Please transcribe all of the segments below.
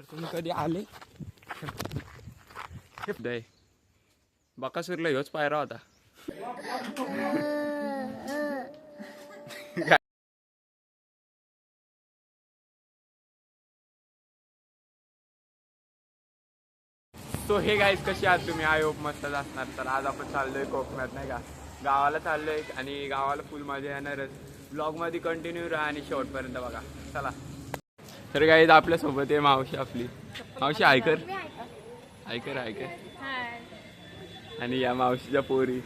तर तुम्ही कधी आले? दय बकासूरला ह्योच पायरा होता. सो हे गाईज कशी आहात तुम्ही? आय होप मस्तच असणार. तर आज आपण चाललोय कोकणात नाही का? गावाला चाललोय आणि गावाला फुल मजा येणारच. ब्लॉगमध्ये कंटिन्यू राहा आणि शेवटपर्यंत बघा. चला. तर गाईज आपल्यासोबत आहे मावशी आपली. मावशी ऐकर ऐकर ऐकर आणि या मावशीच्या पोरी.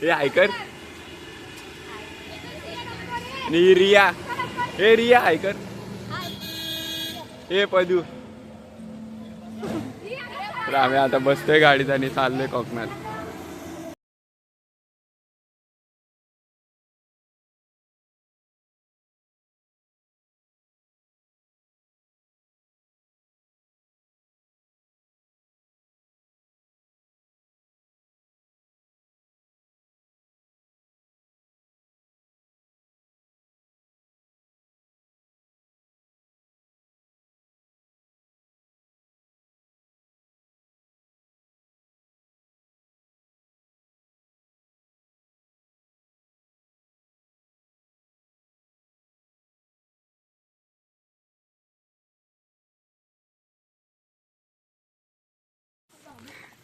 हे ऐकर आणि रिया. हे रिया ऐकर हे पदू. तर आम्ही आता बसतोय गाडीत आणि चाललोय कोकणात.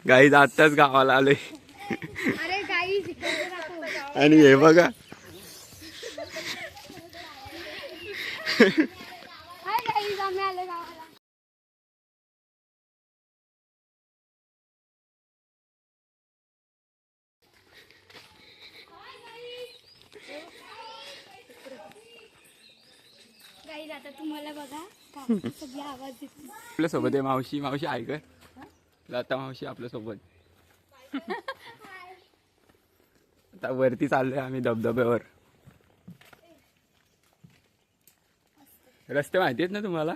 गाईज आत्ताच गावाला आलोय. दाखव. आणि हे बघा. आलो आता तुम्हाला बघा आपल्यासोबत आहे मावशी. मावशी ऐकर लता मावशी आपल्यासोबत. आता वरती चाललोय आम्ही धबधब्यावर. रस्ते माहिती आहेत ना तुम्हाला?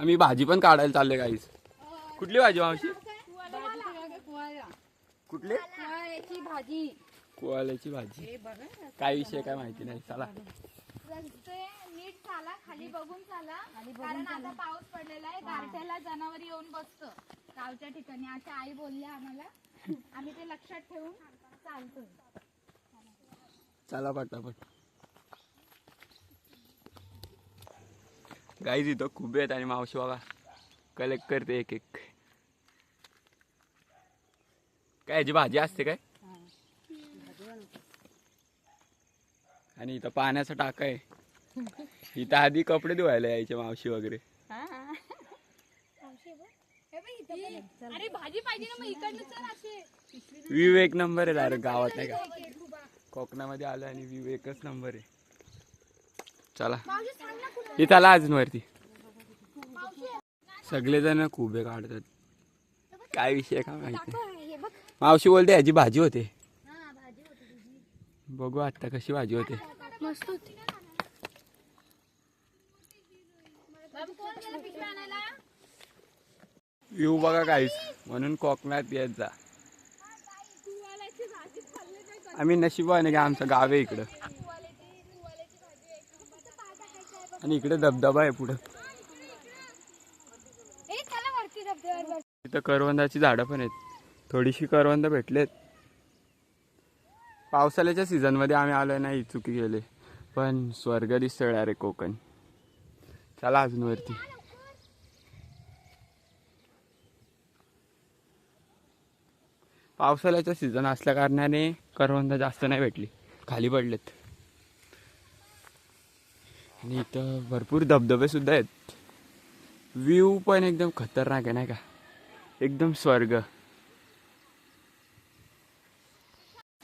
आम्ही भाजी पण काढायला चाललोय काहीच कुठली भाजी मावशी? कुठली? भाजी कुवाल्याची भाजी. काय विषय काय माहिती नाही. चला. नीट चाला खाली बघून चाला. कारण आता पाऊस पडलेला आहे गारठ्याला जनावर येऊन बसतं. गावच्या ठिकाणी अशा आई बोलल्या आम्हाला. आम्ही ते लक्षात ठेवून चालतोय. चला पटापट. गाईज इथं खूप आहेत आणि मावशी बघा कलेक्ट करते एक एक. काय याची भाजी असते काय? आणि इथं पाण्याचा टाका आहे. इथं आधी कपडे धुवायला यायचे मावशी वगैरे. अरे भाजी पाहिजे ना मग इकडनं चल असे व्ह्यू एक नंबर आहे डायरेक्ट गावात नाही का? कोकणामध्ये आलं आणि व्ह्यू एकच नंबर आहे. चला. हे चला अजून वरती सगळेजण खुबे काढतात. काय विषय का माहिती नाही. मावशी बोलते याची भाजी होते. बघू आता कशी भाजी होते. मस्त होती. येऊ बघा काहीच म्हणून कोकणात येत जा. आम्ही नशिबाने का? आमचं गाव आहे इकडं. आणि इकडे धबधबा आहे पुढं. तिथं इथं करवंदाची झाडं पण आहेत. थोडीशी करवंद भेटलेत. पावसाळ्याच्या सीझनमध्ये आम्ही आलो नाही चुकी गेले पण स्वर्ग दिसतोय रे कोकण. चला अजून वरती. पावसाळ्याचा सीझन असल्याकारणाने करवंदा करवंद जास्त नाही भेटली. खाली पडलेत. आणि इथं भरपूर धबधबेसुद्धा आहेत. व्ह्यू पण एकदम खतरनाक आहे नाही का? एकदम स्वर्ग.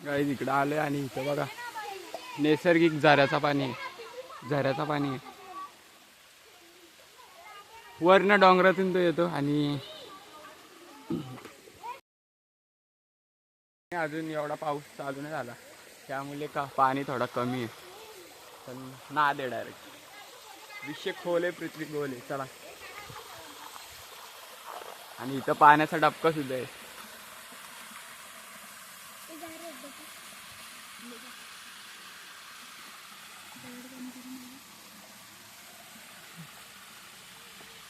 गाईज इकडं आहे आणि इथं बघा. नैसर्गिक झऱ्याचा पाणी आहे. झऱ्याचा पाणी आहे. वरनं डोंगरातून तो येतो आणि अजून एवढा पाऊस चालू नाही झाला. त्यामुळे का पाणी थोडा कमी आहे. पण ना दे डायरेक्ट विषय खोल आहे पृथ्वी गोल आहे. चला. आणि इथं पाण्याचा डबका सुद्धा आहे.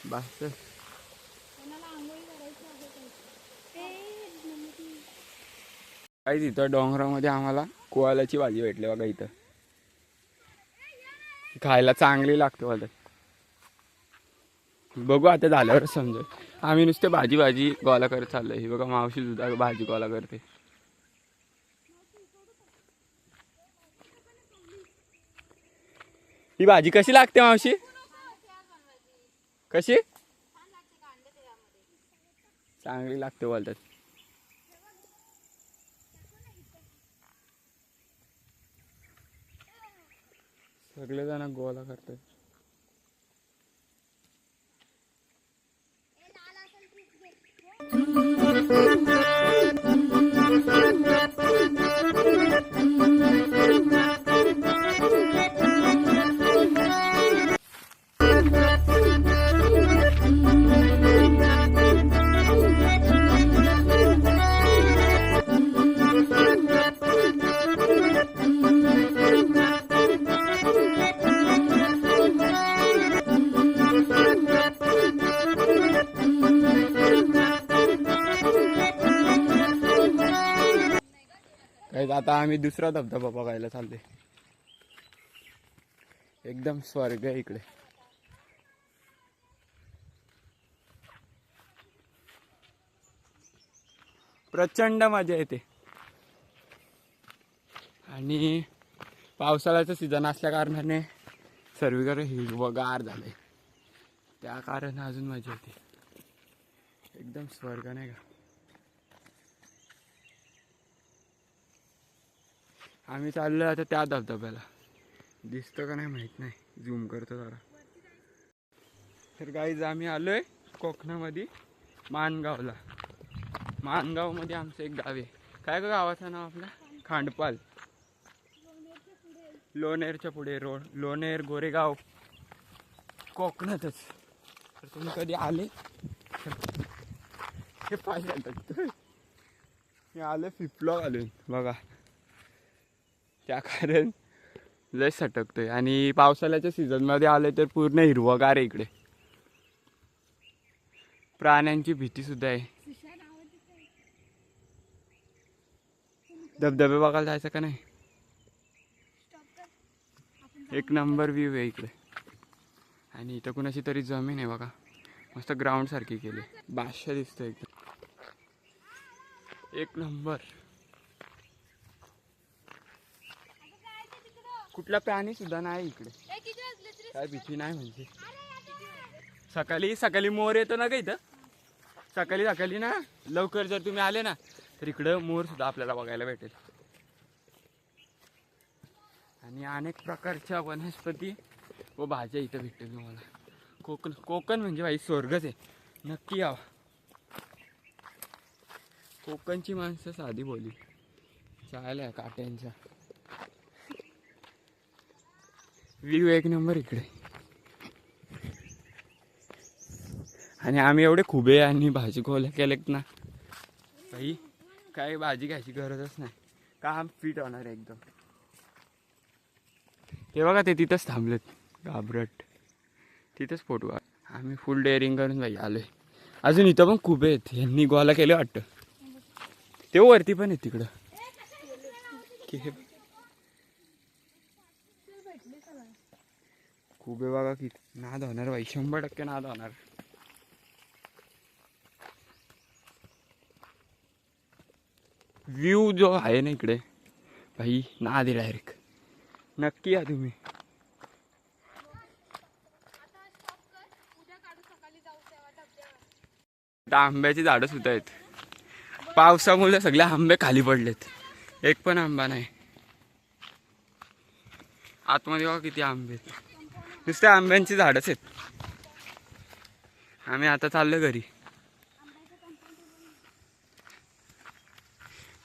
बस. काही तिथं डोंगरामध्ये आम्हाला कोवालाची भाजी भेटली बघा इथं. खायला चांगली लागते मला बघू आता झाल्यावर समजेल आम्ही नुसते भाजी भाजी गोळा करत चाललोय. ही बघा मावशी सुद्धा भाजी गोळा करते. ही भाजी कशी लागते मावशी? कशी? चांगली लागते बोलतात सगळेजण गोळा करतात आता आम्ही दुसरा धबधबा बघायला चालले एकदम स्वर्ग आहे इकडे. प्रचंड मजा येते. आणि पावसाळ्याचं सीझन असल्या कारणाने सर्वीकडे हिरवगार झाले त्या कारण अजून मजा येते. एकदम स्वर्ग नाही का? आम्ही चाललो आता त्या धबधब्याला. दिसतं का नाही माहीत नाही. झूम करतो जरा. तर गाईज आम्ही आलो आहे कोकणामध्ये मानगावला. मानगावमध्ये आमचं एक गाव आहे. काय का गावाचं नाव आपलं? खांडपाल. लोणेरच्या पुढे रोड लोणेर गोरेगाव. कोकणातच. तर तुम्ही कधी आले? हे पाहिजे मी आलो फिफ्लॉग आलोय बघा. त्या कारण लय सटकतोय. आणि पावसाळ्याच्या सीझनमध्ये आले तर पूर्ण हिरवगार आहे इकडे. प्राण्यांची भीती सुद्धा आहे. धबधबे बघायला जायचं का नाही? एक नंबर व्ह्यू आहे इकडे. आणि इथं कुणाची तरी जमीन आहे बघा. मस्त ग्राउंड सारखी केली. बादशा दिसतोय एकदम. एक नंबर. कुठला प्राणी सुद्धा नाही इकडे. काय भीती नाही म्हणजे. सकाळी सकाळी मोर येतो ना का इथं? सकाळी सकाळी ना? लवकर जर तुम्ही आले ना तर इकडं मोर सुद्धा आपल्याला बघायला भेटेल. आणि अनेक प्रकारच्या वनस्पती व भाज्या इथं भेटेल तुम्हाला. कोकण कोकण म्हणजे भाई स्वर्गच आहे. नक्की यावं. कोकणची माणसं साधी बोली. चालल्या काट्यांच्या. व्ह्यू एक नंबर इकडे. आणि आम्ही एवढे खुबे आणि भाजी खोल्या केलेत ना. काही भाजी घ्यायची गरजच नाही. काम फिट होणार आहे एकदम. ते बघा ते तिथंच थांबलेत. घाबरट. तिथंच फोटो आम्ही फुल डेअरिंग करून भाई आलोय. अजून इथं पण खूप आहेत. यांनी गोळा केले वाटतं. ते वरती पण आहेत तिकडं की हे खूप आहे बघा की. नाद होणार बाई शंभर टक्के नाद होणार. व्ह्यू जो आहे ना इकडे भाई नाद आहे डायरेक्ट नक्की या तुम्ही. इथं आंब्याची झाडं सुद्धा आहेत. पावसामुळे सगळे आंबे खाली पडलेत. एक पण आंबा नाही. आतमध्ये बघा किती आंबे आहेत. नुसत्या आंब्यांची झाडच आहेत. आम्ही आता चाललो घरी.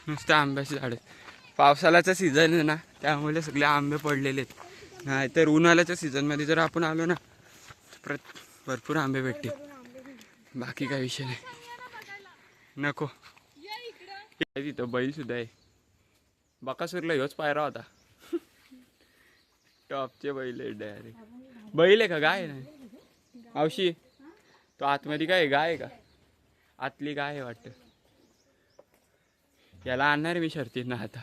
नुसत्या आंब्याची झाड पावसाळ्याचा सीझन आहे ना त्यामुळे सगळे आंबे पडलेले आहेत. नाही तर उन्हाळ्याच्या सीझनमध्ये जर आपण आलो ना प्र भरपूर आंबे भेटतील. बाकी काय विषय नाही. नको. तिथं बैल सुद्धा आहे. बकासूरला ह्योच पायरा होता. टॉपचे बैल आहे डायरेक्ट बैल आहे का? गाय नाही मावशी तो आतमध्ये काय गाय आहे का? आतली गाय आहे वाटतं. याला आणणार मी शर्तींना आता.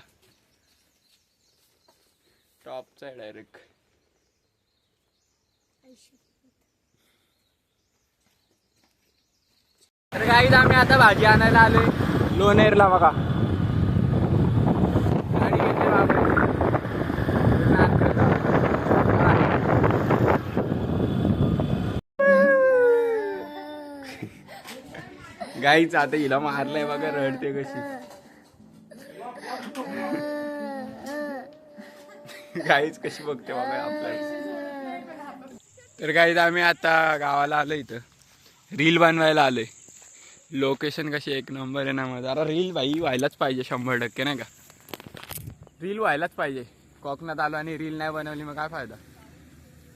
टॉपचा आहे डायरेक्ट तर गाईज आम्ही आता भाजी आणायला आलोय. लोणेरला बघा. गाईच आता हिला मारलंय बघा रडते कशी. गाईच कशी बघते बघा आपल्या तर गाईज आम्ही आता गावाला आलो इथं. रील बनवायला आलोय. लोकेशन कशी एक नंबर आहे ना मग जरा रील भाई व्हायलाच पाहिजे शंभर टक्के नाही का? रील व्हायलाच पाहिजे. कोकणात आलो आणि रील नाही बनवली मग काय फायदा?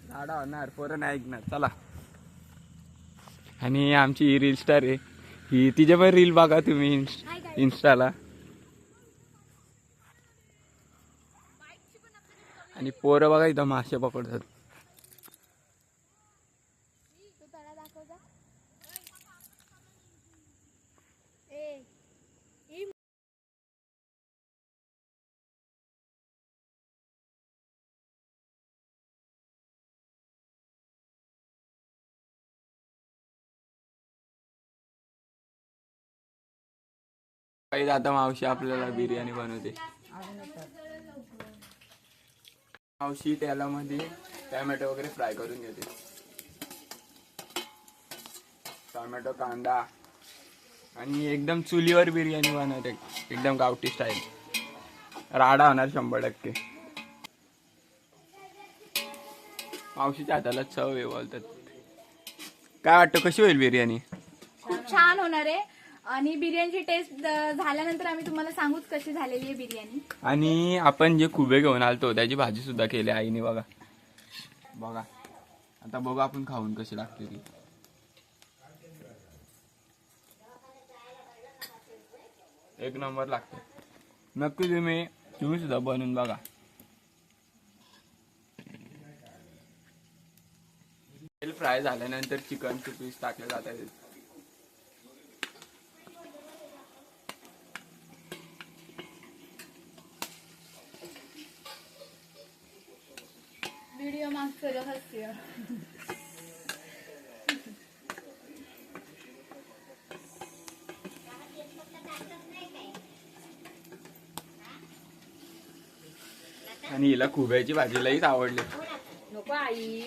झाडा होणार पोरं नाही ऐकणार. चला. आणि आमची ही रील स्टार आहे. ही तिचे पण रील बघा तुम्ही इन्स- इन्स्टाला आणि पोरं बघा इथं मासे पकडतात. काही आता मावशी आपल्याला बिर्याणी बनवते. मावशी तेलामध्ये टॅमॅटो वगैरे फ्राय करून घेते. टोमॅटो कांदा आणि एकदम चुलीवर बिर्याणी बनवते. एकदम गावठी स्टाईल राडा होणार शंभर टक्के. मावशीच्या हाताला चव हे बोलतात. काय वाटतं कशी होईल बिर्याणी? खूप छान होणार आहे. आणि बिर्याणीची टेस्ट झाल्यानंतर आम्ही तुम्हाला सांगूच कशी झालेली आहे बिर्याणी. आणि आपण जे खुबे घेऊन आलतो त्याची भाजी सुद्धा केली आईने बघा. बघा. आता बघू आपण खाऊन कशी लागते ती. एक नंबर लागते. नक्की तुम्ही तुम्ही सुद्धा बनवून बघा. तेल फ्राय झाल्यानंतर चिकनचे पीस टाकले जातात. आणि हिला खुब्याची भाजी लईच आवडली. नको आई.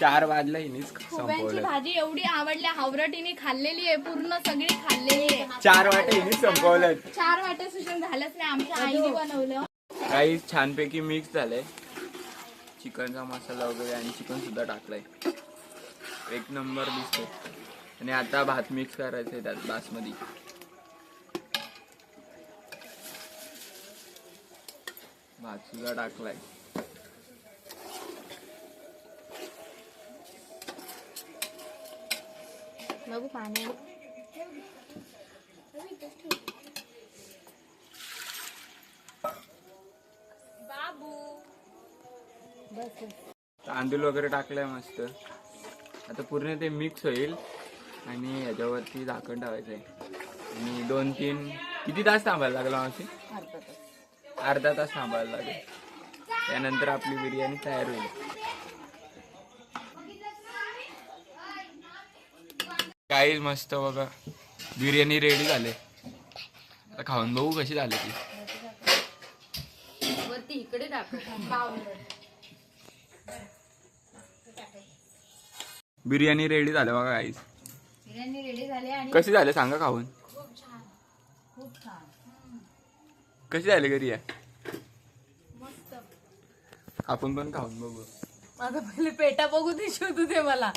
चार वाजला हिनीच खुब्यांची संपवलं भाजी एवढी आवडल्या हावरटीने खाल्लेली आहे पूर्ण सगळी खाल्लेली आहे. चार वाटे हिनीच संपवलं चार वाटे सुशम झालंच नाही आमच्या आईने बनवलं. काही छानपैकी मिक्स झालंय. चिकनचा मसाला वगैरे आणि चिकन सुद्धा आहे एक नंबर दिसतो आणि आता भात मिक्स करायचंय त्यात बासमती. भात सुद्धा टाकलाय. बघू पाणी. तांदूळ वगैरे टाकलाय मस्त. आता पूर्ण ते मिक्स होईल आणि ह्याच्यावरती झाकण ठेवायचं आहे आणि दोन तीन किती तास थांबायला लागला मावशी? अर्धा तास. थांबायला लागेल. त्यानंतर आपली बिर्याणी तयार होईल. काही मस्त बघा. बिर्याणी रेडी झाले. आता खाऊन बघू कशी झाली ती. वरती इकडे बिर्याणी रेडी झालं बघा काहीच बिर्याणी रेडी झाली आणि कशी झाले सांगा खाऊन. खूप छान. खूप छान. कशी झाली घरी आहे मस्त. आपण पण खाऊन बघू. माझं पहिले पेटा बघू दे शोधू दे मला.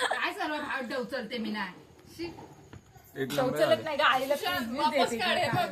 काय सर्व भाव उचलते मी नाही एक नंबर झालं. नाही गाडीला